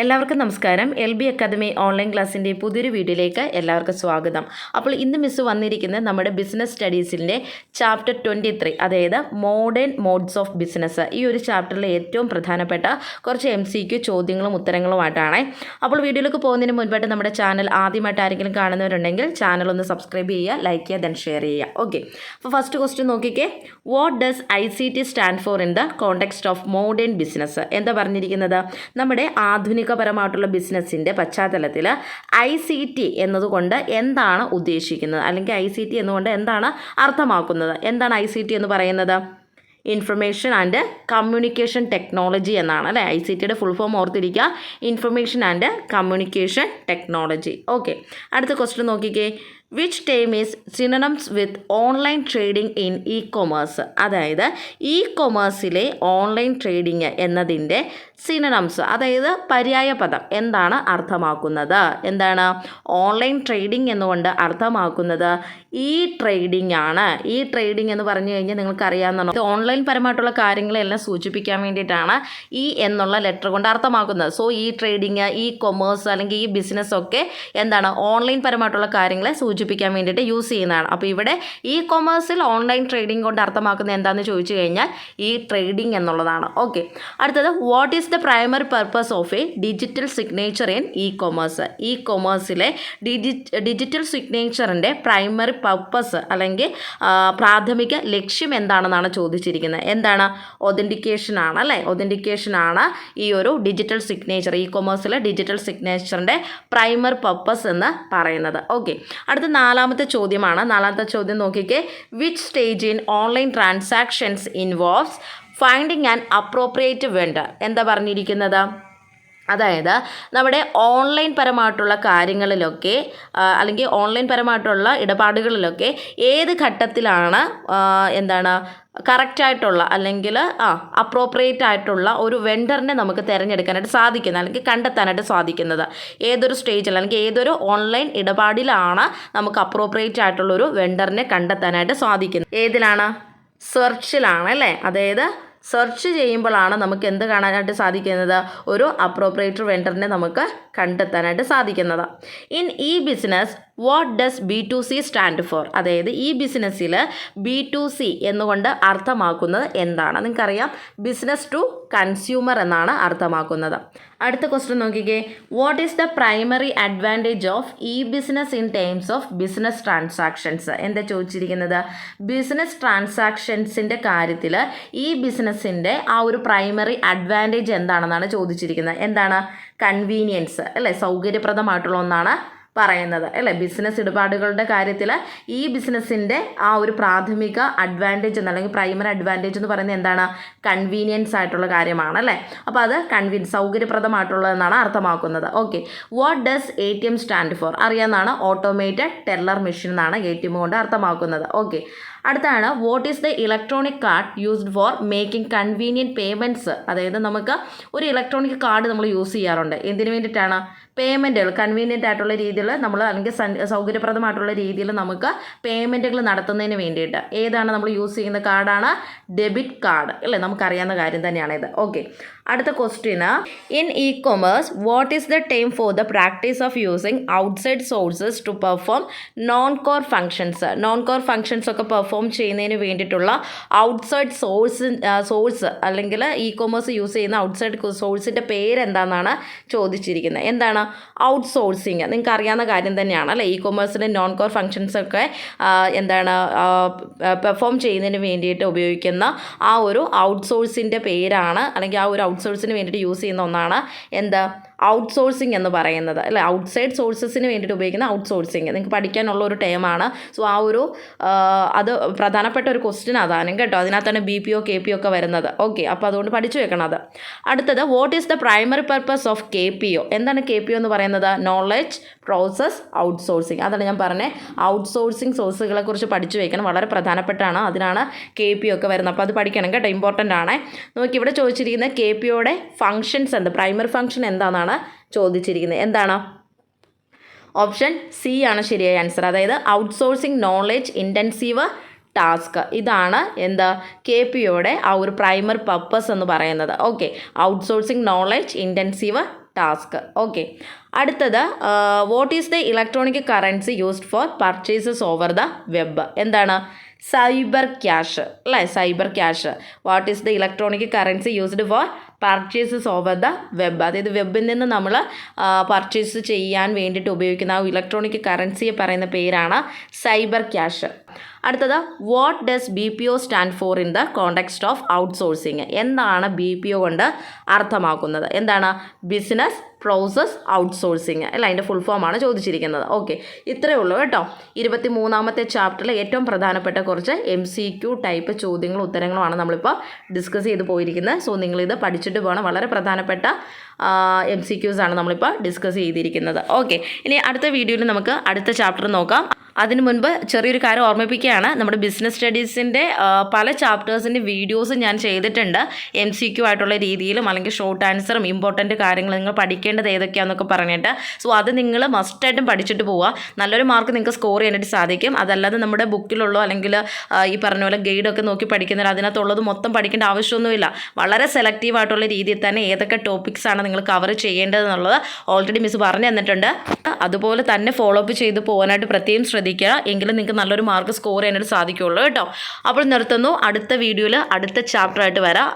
എല്ലാവർക്കും നമസ്കാരം. L B academy online ക്ലാസ്സിന്റെ പുതിയൊരു വീഡിയോയിലേക്ക് എല്ലാവർക്കും സ്വാഗതം. അപ്പോൾ ഇന്ന് മിസ് വന്നിരിക്കുന്നത് നമ്മുടെ ബിസിനസ് സ്റ്റഡീസിന്റെ ചാപ്റ്റർ ട്വന്റി ത്രീ അതായത് മോഡേൺ മോഡ്സ് ഓഫ് ബിസിനസ്. ഈ ഒരു ചാപ്റ്ററിലെ ഏറ്റവും പ്രധാനപ്പെട്ട കുറച്ച് എം സി ക്യു ചോദ്യങ്ങളും ഉത്തരങ്ങളുമായിട്ടാണ്. അപ്പോൾ വീഡിയോയിലേക്ക് പോകുന്നതിന് മുൻപായിട്ട് നമ്മുടെ ചാനൽ ആദ്യമായിട്ട് ആരെങ്കിലും കാണുന്നവരുണ്ടെങ്കിൽ ചാനൽ ഒന്ന് സബ്സ്ക്രൈബ് ചെയ്യുക ലൈക്ക് ചെയ്യുക ദെൻ ഷെയർ ചെയ്യുക. ഓക്കെ അപ്പോൾ ഫസ്റ്റ് ക്വസ്റ്റ്യൻ നോക്കിക്കേ. What does I C T stand for in the context of modern business എന്താ പറഞ്ഞിരിക്കുന്നത്? നമ്മുടെ ആധുനികപരമായിട്ടുള്ള ബിസിനസ്സിന്റെ പശ്ചാത്തലത്തിൽ ഐ സി ടി എന്നതുകൊണ്ട് എന്താണ് ഉദ്ദേശിക്കുന്നത്? അല്ലെങ്കിൽ ഐ സി ടി എന്നുകൊണ്ട് എന്താണ് അർത്ഥമാക്കുന്നത്? എന്താണ് ഐ സി ടി എന്ന് പറയുന്നത്? ഇൻഫർമേഷൻ ആൻഡ് കമ്മ്യൂണിക്കേഷൻ ടെക്നോളജി എന്നാണ് അല്ലേ? ഐ സി ടിയുടെ ഫുൾ ഫോം ഓർത്തിരിക്കുക. Information and communication technology okay അടുത്ത ക്വസ്റ്റ്യൻ നോക്കിക്കേ. Which term is synonymous with online trading in e commerce അതായത് ഇ കൊമേഴ്സിലെ ഓൺലൈൻ ട്രേഡിംഗ് എന്നതിന്റെ സിനണംസ് അതായത് പര്യായ പദം. എന്താണ് അർത്ഥമാക്കുന്നത്? എന്താണ്? ഓൺലൈൻ ട്രേഡിംഗ് എന്നുകൊണ്ട് അർത്ഥമാക്കുന്നത് ഇ ട്രേഡിംഗ് ആണ്. ഇ ട്രേഡിംഗ് എന്ന് പറഞ്ഞു കഴിഞ്ഞാൽ നിങ്ങൾക്ക് അറിയാവുന്നതാണ് ഇത് ഓൺലൈൻ പരമായിട്ടുള്ള കാര്യങ്ങളെല്ലാം സൂചിപ്പിക്കാൻ വേണ്ടിയിട്ടാണ് ഇ എന്നുള്ള ലെറ്റർ കൊണ്ട് അർത്ഥമാക്കുന്നത്. So e trading e commerce അല്ലെങ്കിൽ ഈ ബിസിനസ് ഒക്കെ എന്താണ്? ഓൺലൈൻ പരമായിട്ടുള്ള കാര്യങ്ങളെ സൂചിപ്പിക്കാൻ വേണ്ടിയിട്ട് യൂസ് ചെയ്യുന്നതാണ്. അപ്പോൾ ഇവിടെ ഇ കൊമേഴ്സിൽ ഓൺലൈൻ ട്രേഡിംഗ് കൊണ്ട് അർത്ഥമാക്കുന്നത് എന്താണെന്ന് ചോദിച്ചു കഴിഞ്ഞാൽ ഈ ട്രേഡിംഗ് എന്നുള്ളതാണ്. ഓക്കെ അടുത്തത് what is the primary purpose of a digital signature in e commerce e കൊമേഴ്സിലെ digi digital സിഗ്നേച്ചറിന്റെ പ്രൈമറി പർപ്പസ് അല്ലെങ്കിൽ പ്രാഥമിക ലക്ഷ്യം എന്താണെന്നാണ് ചോദിച്ചിരിക്കുന്നത്. എന്താണ്? ഒതന്റിക്കേഷൻ ആണ് അല്ലേ? ഒതന്റിക്കേഷൻ ആണ് ഈ ഒരു ഡിജിറ്റൽ സിഗ്നേച്ചർ ഇ കൊമേഴ്സിലെ ഡിജിറ്റൽ സിഗ്നേച്ചറിന്റെ പ്രൈമറി പർപ്പസ് എന്ന് പറയുന്നത്. ഓക്കെ അടുത്ത നാലാമത്തെ ചോദ്യമാണ്. നാലാമത്തെ ചോദ്യം നോക്കിക്കേ. Which stage in online transactions involves finding and appropriate vendor എന്താ പറഞ്ഞിരിക്കുന്നത്? അതായത് നമ്മുടെ ഓൺലൈൻ പരമായിട്ടുള്ള കാര്യങ്ങളിലൊക്കെ അല്ലെങ്കിൽ ഓൺലൈൻ പരമായിട്ടുള്ള ഇടപാടുകളിലൊക്കെ ഏത് ഘട്ടത്തിലാണ് എന്താണ് കറക്റ്റായിട്ടുള്ള അല്ലെങ്കിൽ ആ അപ്രോപ്രിയേറ്റ് ആയിട്ടുള്ള ഒരു വെണ്ടറിനെ നമുക്ക് തിരഞ്ഞെടുക്കാനായിട്ട് സാധിക്കുന്നത് അല്ലെങ്കിൽ കണ്ടെത്താനായിട്ട് സാധിക്കുന്നത്. ഏതൊരു സ്റ്റേജിൽ അല്ലെങ്കിൽ ഏതൊരു ഓൺലൈൻ ഇടപാടിലാണ് നമുക്ക് അപ്രോപ്രിയേറ്റ് ആയിട്ടുള്ള ഒരു വെണ്ടറിനെ കണ്ടെത്താനായിട്ട് സാധിക്കുന്നത്. ഏതിലാണ്? സെർച്ചിലാണ് അല്ലേ? അതായത് സെർച്ച് ചെയ്യുമ്പോഴാണ് നമുക്ക് എന്ത് കാണാനായിട്ട് സാധിക്കുന്നത്? ഒരു അപ്രോപ്രിയേറ്റർ വെണ്ടറിനെ നമുക്ക് കണ്ടെത്താനായിട്ട് സാധിക്കുന്നത്. In e business what does B to C stand for അതായത് ഈ ബിസിനസ്സിൽ ബി ടു സി എന്നുകൊണ്ട് അർത്ഥമാക്കുന്നത് എന്താണ്? നിങ്ങൾക്കറിയാം ബിസിനസ് ടു കൺസ്യൂമർ എന്നാണ് അർത്ഥമാക്കുന്നത്. അടുത്ത ക്വസ്റ്റ്യൻ നോക്കിക്കേ. What is the primary advantage of e business in terms of business transactions എന്താ ചോദിച്ചിരിക്കുന്നത്? ബിസിനസ് ട്രാൻസാക്ഷൻസിന്റെ കാര്യത്തിൽ ഈ ബിസിനസ്സിന്റെ ആ ഒരു പ്രൈമറി അഡ്വാന്റേജ് എന്താണെന്നാണ് ചോദിച്ചിരിക്കുന്നത്. എന്താണ്? കൺവീനിയൻസ് അല്ലേ? സൗകര്യപ്രദമായിട്ടുള്ള ഒന്നാണ് പറയുന്നത് അല്ലേ? ബിസിനസ് ഇടപാടുകളുടെ കാര്യത്തിൽ ഈ ബിസിനസ്സിന്റെ ആ ഒരു പ്രാഥമിക അഡ്വാന്റേജ് എന്ന് അല്ലെങ്കിൽ പ്രൈമറി അഡ്വാന്റേജ് എന്ന് പറയുന്നത് എന്താണ്? കൺവീനിയൻസ് ആയിട്ടുള്ള കാര്യമാണ് അല്ലേ? അപ്പോൾ അത് കൺവീൻ സൗകര്യപ്രദമായിട്ടുള്ളതെന്നാണ് അർത്ഥമാക്കുന്നത്. Okay. What does A T M stand for അറിയാമെന്നാണ് automated teller machine എന്നാണ് എ ടി എം കൊണ്ട് അർത്ഥമാക്കുന്നത്. ഓക്കെ. അടുത്താണ് what is the electronic card used for making convenient payments അതായത് നമുക്ക് ഒരു ഇലക്ട്രോണിക് കാർഡ് നമ്മൾ യൂസ് ചെയ്യാറുണ്ട്. എന്തിനു വേണ്ടിയിട്ടാണ്? പേയ്മെന്റുകൾ കൺവീനിയന്റ് ആയിട്ടുള്ള രീതിയിൽ നമ്മൾ അല്ലെങ്കിൽ സൗകര്യപ്രദമായിട്ടുള്ള രീതിയിൽ നമുക്ക് പേയ്മെന്റുകൾ നടത്തുന്നതിന് വേണ്ടിയിട്ട്. ഏതാണ് നമ്മൾ യൂസ് ചെയ്യുന്ന കാർഡാണ് ഡെബിറ്റ് കാർഡ് അല്ലേ? നമുക്കറിയാവുന്ന കാര്യം തന്നെയാണ് ഇത് ഓക്കെ അടുത്ത question in e commerce what is the term for the practice of using outside sources to perform non core functions non core functions ഒക്കെ പെർഫോം ചെയ്യുന്നതിന് വേണ്ടിയിട്ടുള്ള ഔട്ട്സൈഡ് സോഴ്സ് സോഴ്സ് അല്ലെങ്കിൽ ഇ കൊമേഴ്സ് യൂസ് ചെയ്യുന്ന outside സോഴ്സിന്റെ പേരെന്താണെന്നാണ് ചോദിച്ചിരിക്കുന്നത്. എന്താണ്? Out sourcing നിങ്ങൾക്ക് അറിയാവുന്ന കാര്യം തന്നെയാണ് അല്ലേ? ഇ കോമേഴ്സിന്റെ നോൺ കോർ ഫംഗ്ഷൻസ് ഒക്കെ എന്താണ് പെർഫോം ചെയ്യുന്നതിന് വേണ്ടിയിട്ട് ഉപയോഗിക്കുന്ന ആ ഒരു ഔട്ട് സോഴ്സിന്റെ പേരാണ് അല്ലെങ്കിൽ ആ ഒരു ഔട്ട്സോഴ്സിന് വേണ്ടിയിട്ട് യൂസ് ചെയ്യുന്ന ഒന്നാണ് എന്താ? ഔട്ട് സോഴ്സിങ് എന്ന് പറയുന്നത്. അല്ലേ? ഔട്ട്സൈഡ് സോഴ്സസിന് വേണ്ടിയിട്ട് ഉപയോഗിക്കുന്ന ഔട്ട് സോഴ്സിങ് നിങ്ങൾക്ക് പഠിക്കാനുള്ള ഒരു ടേമാണ് സോ ആ ഒരു അത് പ്രധാനപ്പെട്ട ഒരു ക്വസ്റ്റ്യൻ അതാണ് കേട്ടോ. അതിനകത്താണ് B P O K P ഒക്കെ വരുന്നത്. ഓക്കെ അപ്പോൾ അതുകൊണ്ട് പഠിച്ചു വെക്കണം അത്. അടുത്തത് what is the primary purpose of K P O എന്താണ് കെ പി ഒ എന്ന് പറയുന്നത്? നോളജ് പ്രോസസ് ഔട്ട്സോഴ്സിങ് അതാണ് ഞാൻ പറഞ്ഞത് ഔട്ട്സോഴ്സിങ് സോഴ്സുകളെ കുറിച്ച് പഠിച്ചു വെക്കണം. വളരെ പ്രധാനപ്പെട്ടാണ് അതിനാണ് കെ പി ഒക്കെ വരുന്നത്. അപ്പോൾ അത് പഠിക്കണം കേട്ടോ. ഇമ്പോർട്ടന്റ് ആണ്. നോക്കി ഇവിടെ ചോദിച്ചിരിക്കുന്ന കെ പി ഒയുടെ ഫങ്ഷൻസ് എന്ത്? പ്രൈമറി ഫങ്ഷൻ എന്താണെന്നാണ്. ചോദിച്ചിരിക്കുന്നത്. എന്താണ്? ഓപ്ഷൻ സി ആണ് ശരിയായ ആൻസർ അതായത് ഔട്ട്സോഴ്സിംഗ് നോളേജ് ഇന്റൻസീവ് ടാസ്ക് ഇതാണ് എന്താ? കെ പി ഒയുടെ ആ ഒരു പ്രൈമറി പർപ്പസ് എന്ന് പറയുന്നത്. Okay outsourcing knowledge intensive task okay അടുത്തത് what is the electronic currency used for purchases over the web എന്താണ്? സൈബർ ക്യാഷ് അല്ലേ? Cyber cash what is the electronic currency used for purchases over the web അതായത് വെബിൽ നിന്ന് നമ്മൾ purchase ചെയ്യാൻ വേണ്ടിയിട്ട് ഉപയോഗിക്കുന്ന ആ ഇലക്ട്രോണിക് കറൻസിയെ പറയുന്ന പേരാണ് സൈബർ ക്യാഷ് അടുത്തത് what does B P O stand for in the context of outsourcing എന്താണ് ബി പി ഒ കൊണ്ട് അർത്ഥമാക്കുന്നത്? എന്താണ്? ബിസിനസ് പ്രോസസ് ഔട്ട്സോഴ്സിങ് അല്ല? അതിന്റെ ഫുൾ ആണ് ചോദിച്ചിരിക്കുന്നത്. ഓക്കെ ഇത്രയേ ഉള്ളൂ കേട്ടോ. ഇരുപത്തി മൂന്നാമത്തെ ചാപ്റ്ററിൽ ഏറ്റവും പ്രധാനപ്പെട്ട കുറച്ച് എം സി ക്യു ടൈപ്പ് ചോദ്യങ്ങളും ഉത്തരങ്ങളുമാണ് നമ്മളിപ്പോൾ ഡിസ്കസ് ചെയ്ത് പോയിരിക്കുന്നത്. സോ നിങ്ങളിത് പഠിച്ചിട്ട് പോകണം. വളരെ പ്രധാനപ്പെട്ട എം സി ക്യൂസ് ആണ് നമ്മളിപ്പോൾ ഡിസ്കസ് ചെയ്തിരിക്കുന്നത്. ഓക്കെ ഇനി അടുത്ത വീഡിയോയിൽ നമുക്ക് അടുത്ത ചാപ്റ്റർ നോക്കാം. അതിനു മുൻപ് ചെറിയൊരു കാര്യം ഓർമ്മിപ്പിക്കുകയാണ്. നമ്മുടെ ബിസിനസ് സ്റ്റഡീസിന്റെ പല ചാപ്റ്റേഴ്സിന്റെ വീഡിയോസ് ഞാൻ ചെയ്തിട്ടുണ്ട്. എം സി ക്യു ആയിട്ടുള്ള രീതിയിലും അല്ലെങ്കിൽ ഷോർട്ട് ആൻസറും ഇമ്പോർട്ടന്റ് കാര്യങ്ങൾ നിങ്ങൾ പഠിക്കേണ്ടത് ഏതൊക്കെയാണെന്നൊക്കെ പറഞ്ഞിട്ട്. സോ അത് നിങ്ങൾ മസ്റ്റായിട്ടും പഠിച്ചിട്ട് പോവുക. നല്ലൊരു മാർക്ക് നിങ്ങൾക്ക് സ്കോർ ചെയ്യാനായിട്ട് സാധിക്കും. അതല്ലാതെ നമ്മുടെ ബുക്കിലുള്ളോ അല്ലെങ്കിൽ ഈ പറഞ്ഞ പോലെ ഗൈഡൊക്കെ നോക്കി പഠിക്കുന്നവർ അതിനകത്തുള്ളത് മൊത്തം പഠിക്കേണ്ട ആവശ്യമൊന്നുമില്ല. വളരെ സെലക്റ്റീവ് ആയിട്ടുള്ള രീതിയിൽ തന്നെ ഏതൊക്കെ ടോപ്പിക്സ് ആണ് നിങ്ങൾ കവർ ചെയ്യേണ്ടതെന്നുള്ളത് ഓൾറെഡി മിസ് പറഞ്ഞു തന്നിട്ടുണ്ട്. അതുപോലെ തന്നെ ഫോളോ അപ്പ് ചെയ്ത് പോകാനായിട്ട് പ്രത്യേകം ശ്രദ്ധിക്കുക. എങ്കിലും നിങ്ങൾക്ക് നല്ലൊരു മാർക്ക് സ്കോർ ചെയ്യാനായിട്ട് സാധിക്കുകയുള്ളൂ കേട്ടോ. അപ്പോൾ നിർത്തുന്നു. അടുത്ത വീഡിയോയിൽ അടുത്ത ചാപ്റ്ററായിട്ട് വരാം.